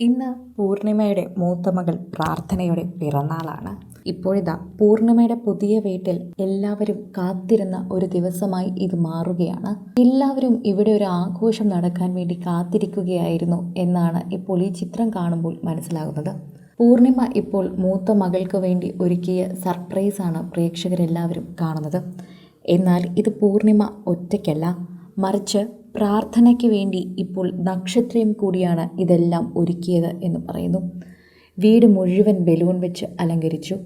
ഇന്ന് പൂർണിമയുടെ മൂത്ത മകൾ പ്രാർത്ഥനയുടെ പിറന്നാളാണ്. ഇപ്പോഴിതാ പൂർണിമയുടെ പുതിയ വീട്ടിൽ എല്ലാവരും കാത്തിരുന്ന ഒരു ദിവസമായി ഇത് മാറുകയാണ്. എല്ലാവരും ഇവിടെ ഒരു ആഘോഷം നടക്കാൻ വേണ്ടി കാത്തിരിക്കുകയായിരുന്നു എന്നാണ് ഇപ്പോൾ ഈ ചിത്രം കാണുമ്പോൾ മനസ്സിലാകുന്നത്. പൂർണിമ ഇപ്പോൾ മൂത്ത മകൾക്ക് വേണ്ടി ഒരുക്കിയ സർപ്രൈസാണ് പ്രേക്ഷകരെല്ലാവരും കാണുന്നത്. എന്നാൽ ഇത് പൂർണിമ ഒറ്റയ്ക്കല്ല. മറിച്ച് പ്രാർത്ഥനയ്ക്ക് വേണ്ടി ഇപ്പോൾ നക്ഷത്രം കൂടിയാണ് ഇതെല്ലാം ഒരുക്കിയത് എന്ന് പറയുന്നു. വീട് മുഴുവൻ ബലൂൺ വെച്ച് അലങ്കരിച്ചു.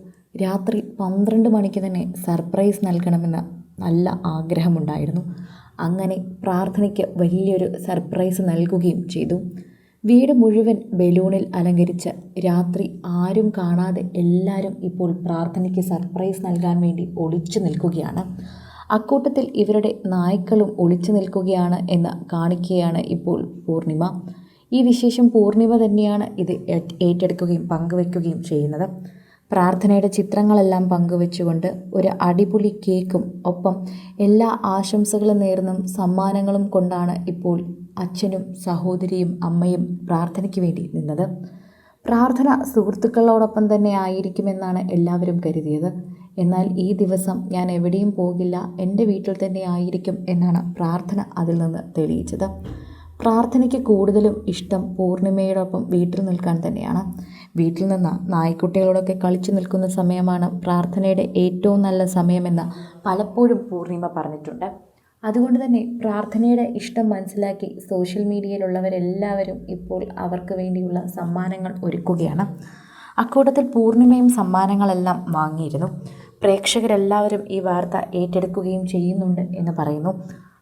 രാത്രി പന്ത്രണ്ട് മണിക്ക് തന്നെ സർപ്രൈസ് നൽകണമെന്ന നല്ല ആഗ്രഹമുണ്ടായിരുന്നു. അങ്ങനെ പ്രാർത്ഥനയ്ക്ക് വലിയൊരു സർപ്രൈസ് നൽകുകയും ചെയ്തു. വീട് മുഴുവൻ ബലൂണിൽ അലങ്കരിച്ച് രാത്രി ആരും കാണാതെ എല്ലാവരും ഇപ്പോൾ പ്രാർത്ഥനയ്ക്ക് സർപ്രൈസ് നൽകാൻ വേണ്ടി ഒളിച്ചു നിൽക്കുകയാണ്. അക്കൂട്ടത്തിൽ ഇവരുടെ നായ്ക്കളും ഒളിച്ചു നിൽക്കുകയാണ് എന്ന് കാണിക്കുകയാണ് ഇപ്പോൾ പൂർണിമ. ഈ വിശേഷം പൂർണിമ തന്നെയാണ് ഇത് ഏറ്റ് ഏറ്റെടുക്കുകയും പങ്കുവെക്കുകയും ചെയ്യുന്നത്. പ്രാർത്ഥനയുടെ ചിത്രങ്ങളെല്ലാം പങ്കുവെച്ചുകൊണ്ട് ഒരു അടിപൊളി കേക്കും ഒപ്പം എല്ലാ ആശംസകളും നേർന്നും സമ്മാനങ്ങളും കൊണ്ടാണ് ഇപ്പോൾ അച്ഛനും സഹോദരിയും അമ്മയും പ്രാർത്ഥനയ്ക്ക് വേണ്ടി നിന്നത്. പ്രാർത്ഥന സുഹൃത്തുക്കളോടൊപ്പം തന്നെ ആയിരിക്കുമെന്നാണ് എല്ലാവരും കരുതിയത്. എന്നാൽ ഈ ദിവസം ഞാൻ എവിടെയും പോകില്ല. എന്റെ വീട്ടിൽ തന്നെ ആയിരിക്കും എന്നാണ് പ്രാർത്ഥന അതിൽ നിന്ന് തെളിയിച്ചത്. പ്രാർത്ഥനയ്ക്ക് കൂടുതലും ഇഷ്ടം പൂർണിമയോടൊപ്പം വീട്ടിൽ നിൽക്കാൻ തന്നെയാണ്. വീട്ടിൽ നിന്ന് നായ്ക്കുട്ടികളോടൊക്കെ കളിച്ചു നിൽക്കുന്ന സമയമാണ് പ്രാർത്ഥനയുടെ ഏറ്റവും നല്ല സമയമെന്ന് പലപ്പോഴും പൂർണിമ പറഞ്ഞിട്ടുണ്ട്. അതുകൊണ്ട് തന്നെ പ്രാർത്ഥനയുടെ ഇഷ്ടം മനസ്സിലാക്കി സോഷ്യൽ മീഡിയയിലുള്ളവരെല്ലാവരും ഇപ്പോൾ അവർക്ക് വേണ്ടിയുള്ള സമ്മാനങ്ങൾ ഒരുക്കുകയാണ്. അക്കൂട്ടത്തിൽ പൂർണിമയും സമ്മാനങ്ങളെല്ലാം വാങ്ങിയിരുന്നു. പ്രേക്ഷകരെല്ലാവരും ഈ വാർത്ത ഏറ്റെടുക്കുകയും ചെയ്യുന്നുണ്ട് എന്ന് പറയുന്നു.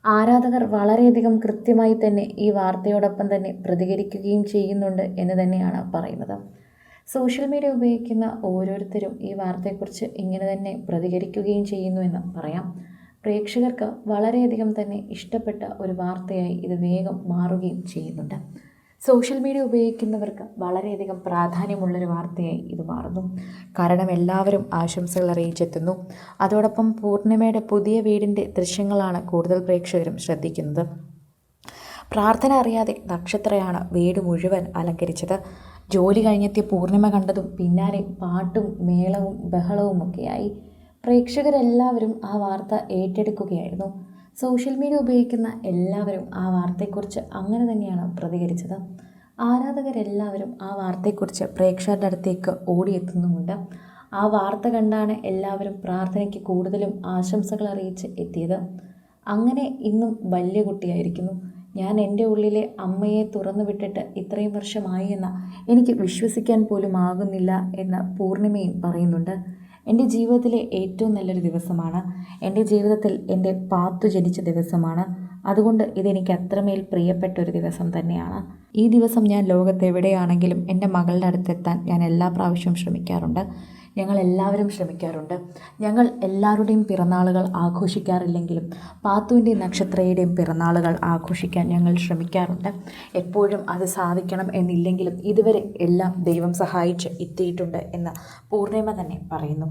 ആരാധകർ വളരെയധികം കൃത്യമായി തന്നെ ഈ വാർത്തയോടൊപ്പം തന്നെ പ്രതികരിക്കുകയും ചെയ്യുന്നുണ്ട് എന്ന് തന്നെയാണ് പറയുന്നത്. സോഷ്യൽ മീഡിയ ഉപയോഗിക്കുന്ന ഓരോരുത്തരും ഈ വാർത്തയെക്കുറിച്ച് ഇങ്ങനെ തന്നെ പ്രതികരിക്കുകയും ചെയ്യുന്നു എന്ന് പറയാം. പ്രേക്ഷകർക്ക് വളരെയധികം തന്നെ ഇഷ്ടപ്പെട്ട ഒരു വാർത്തയായി ഇത് വേഗം മാറുകയും ചെയ്യുന്നുണ്ട്. സോഷ്യൽ മീഡിയ ഉപയോഗിക്കുന്നവർക്ക് വളരെയധികം പ്രാധാന്യമുള്ളൊരു വാർത്തയായി ഇത് മാറുന്നു. കാരണം എല്ലാവരും ആശംസകൾ അറിയിച്ചെത്തുന്നു. അതോടൊപ്പം പൂർണിമയുടെ പുതിയ വീടിന്റെ ദൃശ്യങ്ങളാണ് കൂടുതൽ പ്രേക്ഷകരും ശ്രദ്ധിക്കുന്നത്. പ്രാർത്ഥന അറിയാതെ നക്ഷത്രയാണ് വീട് മുഴുവൻ അലങ്കരിച്ചത്. ജോലി കഴിഞ്ഞെത്തിയ പൂർണിമ കണ്ടതും പിന്നാലെ പാട്ടും മേളവും ബഹളവും ഒക്കെയായി പ്രേക്ഷകരെല്ലാവരും ആ വാർത്ത ഏറ്റെടുക്കുകയായിരുന്നു. സോഷ്യൽ മീഡിയ ഉപയോഗിക്കുന്ന എല്ലാവരും ആ വാർത്തയെക്കുറിച്ച് അങ്ങനെ തന്നെയാണ് പ്രതികരിച്ചത്. ആരാധകരെല്ലാവരും ആ വാർത്തയെക്കുറിച്ച് പ്രേക്ഷകരുടെ അടുത്തേക്ക് ഓടിയെത്തുന്നുമുണ്ട്. ആ വാർത്ത കണ്ടാണ് എല്ലാവരും പ്രാർത്ഥനയ്ക്ക് കൂടുതലും ആശംസകൾ അറിയിച്ച് എത്തിയത്. അങ്ങനെ ഇന്നും വലിയ കുട്ടിയായിരിക്കുന്നു. ഞാൻ എന്റെ ഉള്ളിലെ അമ്മയെ തുറന്നു വിട്ടിട്ട് ഇത്രയും വർഷമായി എന്ന എനിക്ക് വിശ്വസിക്കാൻ പോലും ആകുന്നില്ല എന്ന് പൂർണിമയും പറയുന്നുണ്ട്. എന്റെ ജീവിതത്തിലെ ഏറ്റവും നല്ലൊരു ദിവസമാണ്. എന്റെ ജീവിതത്തിൽ എന്റെ പാത്തു ജനിച്ച ദിവസമാണ്. അതുകൊണ്ട് ഇതെനിക്ക് അത്രമേൽ പ്രിയപ്പെട്ട ഒരു ദിവസം തന്നെയാണ്. ഈ ദിവസം ഞാൻ ലോകത്ത് എവിടെയാണെങ്കിലും എന്റെ മകളുടെ അടുത്തെത്താൻ ഞാൻ എല്ലാ പ്രാവശ്യവും ശ്രമിക്കാറുണ്ട്. ഞങ്ങൾ എല്ലാവരും ശ്രമിക്കാറുണ്ട്. ഞങ്ങൾ എല്ലാവരുടെയും പിറന്നാളുകൾ ആഘോഷിക്കാറില്ലെങ്കിലും പാത്തുവിന്റെയും നക്ഷത്രയുടെയും പിറന്നാളുകൾ ആഘോഷിക്കാൻ ഞങ്ങൾ ശ്രമിക്കാറുണ്ട്. എപ്പോഴും അത് സാധിക്കണം എന്നില്ലെങ്കിലും ഇതുവരെ എല്ലാം ദൈവം സഹായിച്ച് എത്തിയിട്ടുണ്ട് എന്ന് പൂർണിമ തന്നെ പറയുന്നു.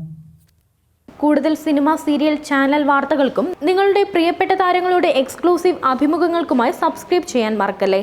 കൂടുതൽ സിനിമ സീരിയൽ ചാനൽ വാർത്തകൾക്കും നിങ്ങളുടെ പ്രിയപ്പെട്ട താരങ്ങളുടെ എക്സ്ക്ലൂസീവ് അഭിമുഖങ്ങൾക്കുമായി സബ്സ്ക്രൈബ് ചെയ്യാൻ മറക്കല്ലേ?